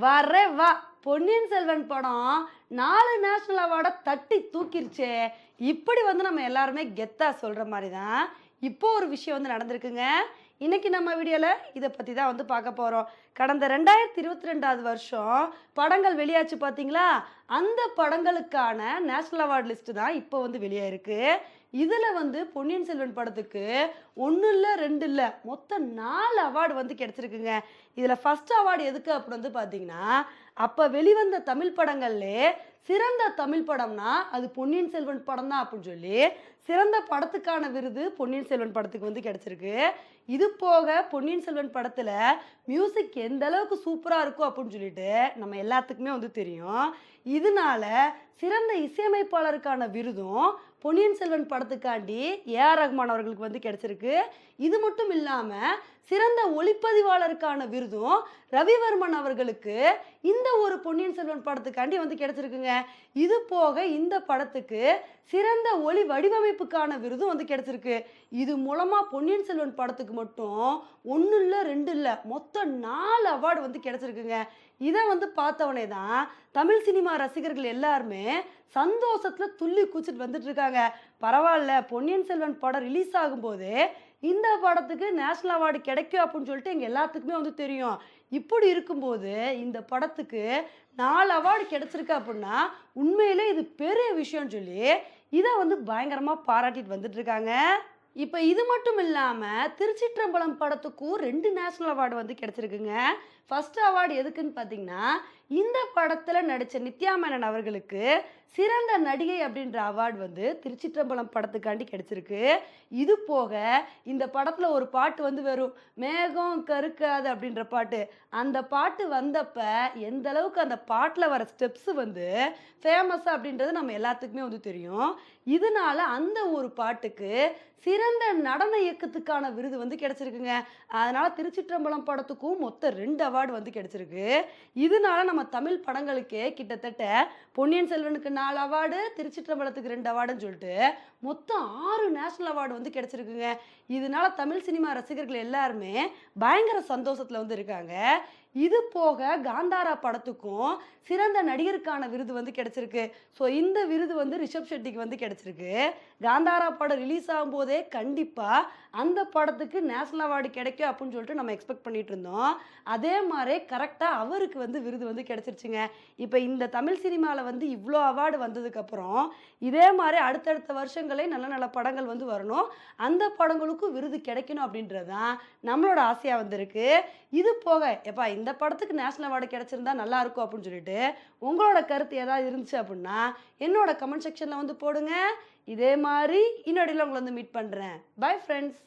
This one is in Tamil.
வரே வா. பொன்னியின் செல்வன் படம் நாலு நேஷனல் அவார்டை தட்டி தூக்கிருச்சே. இப்படி வந்து நம்ம எல்லாருமே கெத்தா சொல்கிற மாதிரி தான் இப்போ ஒரு விஷயம் வந்து நடந்திருக்குங்க. இன்றைக்கி நம்ம வீடியோவில் இதை பற்றி தான் வந்து பார்க்க போகிறோம் கடந்த ரெண்டாயிரத்தி இருபத்தி ரெண்டாவது வருஷம் படங்கள் வெளியாச்சு பார்த்தீங்களா? அந்த படங்களுக்கான நேஷ்னல் அவார்ட் லிஸ்ட்டு தான் இப்போ வந்து வெளியாயிருக்கு. இதில் வந்து பொன்னியின் செல்வன் படத்துக்கு ஒன்று இல்லை ரெண்டு இல்லை மொத்தம் நாலு அவார்டு வந்து கிடச்சிருக்குங்க. இதில் ஃபர்ஸ்ட் அவார்டு எதுக்கு அப்படின்னு வந்து பார்த்தீங்கன்னா அப்போ வெளிவந்த தமிழ் படங்கள்லே சிறந்த தமிழ் படம்னா அது பொன்னியின் செல்வன் படம் தான் அப்படின்னு சொல்லி சிறந்த படத்துக்கான விருது பொன்னியின் செல்வன் படத்துக்கு வந்து கிடச்சிருக்கு. இது போக பொன்னியின் செல்வன் படத்தில் மியூசிக் எந்த அளவுக்கு சூப்பராக இருக்கும் அப்படின்னு சொல்லிட்டு நம்ம எல்லாத்துக்குமே வந்து தெரியும். இதனால சிறந்த இசையமைப்பாளருக்கான விருதும் பொன்னியின் செல்வன் படத்துக்காண்டி ஏஆர் ரஹ்மான் அவர்களுக்கு வந்து கிடைச்சிருக்கு. இது மட்டும் இல்லாமல் சிறந்த ஒளிப்பதிவாளருக்கான விருதும் ரவிவர்மன் அவர்களுக்கு இந்த ஒரு பொன்னியின் செல்வன் படத்துக்காண்டி வந்து கிடைச்சிருக்குங்க. இது போக இந்த படத்துக்கு சிறந்த ஒளி வடிவமைப்புக்கான விருதும் வந்து கிடைச்சிருக்கு. இது மூலமாக பொன்னியின் செல்வன் படத்துக்கு மட்டும் ஒன்று இல்லை ரெண்டு இல்லை மொத்தம் நாலு அவார்டு வந்து கிடைச்சிருக்குங்க. இதை வந்து பார்த்தவனே தான் தமிழ் சினிமா ரசிகர்கள் எல்லாருமே சந்தோஷத்தில் துள்ளி கூச்சிட்டு வந்துட்டு இருக்காங்க. பரவாயில்ல பொன்னியின் செல்வன் படம் ரிலீஸ் ஆகும்போது இந்த படத்துக்கு நேஷ்னல் அவார்டு கிடைக்கும் அப்படின்னு சொல்லிட்டு எங்கள் எல்லாத்துக்குமே வந்து தெரியும். இப்படி இருக்கும்போது இந்த படத்துக்கு நாலு அவார்டு கிடைச்சிருக்கு அப்படின்னா உண்மையிலே இது பெரிய விஷயம்னு சொல்லி இதை வந்து பயங்கரமாக பாராட்டிட்டு வந்துட்டு இருக்காங்க. இப்போ இது மட்டும் இல்லாமல் திருச்சிற்றம்பலம் படத்துக்கும் ரெண்டு நேஷ்னல் அவார்டு வந்து கிடச்சிருக்குங்க. ஃபர்ஸ்ட் அவார்டு எதுக்குன்னு பார்த்தீங்கன்னா இந்த படத்தில் நடித்த நித்யா மேனன் அவர்களுக்கு சிறந்த நடிகை அப்படின்ற அவார்டு வந்து திருச்சிற்றம்பலம் படத்துக்காண்டி கிடைச்சிருக்கு. இது போக இந்த படத்தில் ஒரு பாட்டு வந்து வெறும் மேகம் கருக்காது அப்படின்ற பாட்டு. அந்த பாட்டு வந்தப்ப எந்த அளவுக்கு அந்த பாட்டில் வர ஸ்டெப்ஸ் வந்து ஃபேமஸ் அப்படின்றது நம்ம எல்லாத்துக்குமே வந்து தெரியும். இதனால அந்த ஒரு பாட்டுக்கு சிறந்த நடன இயக்கத்துக்கான விருது வந்து கிடைச்சிருக்குங்க. அதனால் திருச்சிற்றம்பலம் படத்துக்கும் மொத்தம் ரெண்டு அவார்டு வந்து கிடைச்சிருக்கு. இதனால நம்ம தமிழ் படங்களுக்கே கிட்டத்தட்ட பொன்னியின் செல்வனுக்கு நாலு அவார்டு திருச்சிற்றம்பலத்துக்கு ரெண்டு அவார்டுன்னு சொல்லிட்டு மொத்தம் ஆறு நேஷனல் அவார்டு வந்து கிடச்சிருக்குங்க. இதனால தமிழ் சினிமா ரசிகர்கள் எல்லாருமே பயங்கர சந்தோஷத்தில் வந்து இருக்காங்க. இது போக காந்தாரா படத்துக்கும் சிறந்த நடிகருக்கான விருது வந்து கிடச்சிருக்கு. ஸோ இந்த விருது வந்து ரிஷப் ஷெட்டிக்கு வந்து கிடச்சிருக்கு. காந்தாரா படம் ரிலீஸ் ஆகும்போதே கண்டிப்பாக அந்த படத்துக்கு நேஷனல் அவார்டு கிடைக்கும் அப்படின்னு சொல்லிட்டு நம்ம எக்ஸ்பெக்ட் பண்ணிட்டு இருந்தோம். அதே மாதிரி கரெக்டாக அவருக்கு வந்து விருது வந்து கிடச்சிருச்சுங்க. இப்போ இந்த தமிழ் சினிமாவில் வந்து இவ்வளோ அவார்டு அவார்டு வந்ததுக்கப்புறம் இதே மாதிரி அடுத்தடுத்த வருஷங்களே நல்ல நல்ல படங்கள் வந்து வரணும். அந்த படங்களுக்கும் விருது கிடைக்கணும் அப்படின்றது தான் நம்மளோட ஆசையாக வந்திருக்கு. இது போக எப்பா இந்த படத்துக்கு நேஷனல் அவார்டு கிடச்சிருந்தா நல்லா இருக்கும் அப்படின்னு சொல்லிட்டு உங்களோட கருத்து ஏதாவது இருந்துச்சு அப்படின்னா என்னோட கமெண்ட் செக்ஷனில் வந்து போடுங்க. இதே மாதிரி இன்னொடையில் உங்களை வந்து மீட் பண்ணுறேன் பை ஃப்ரெண்ட்ஸ்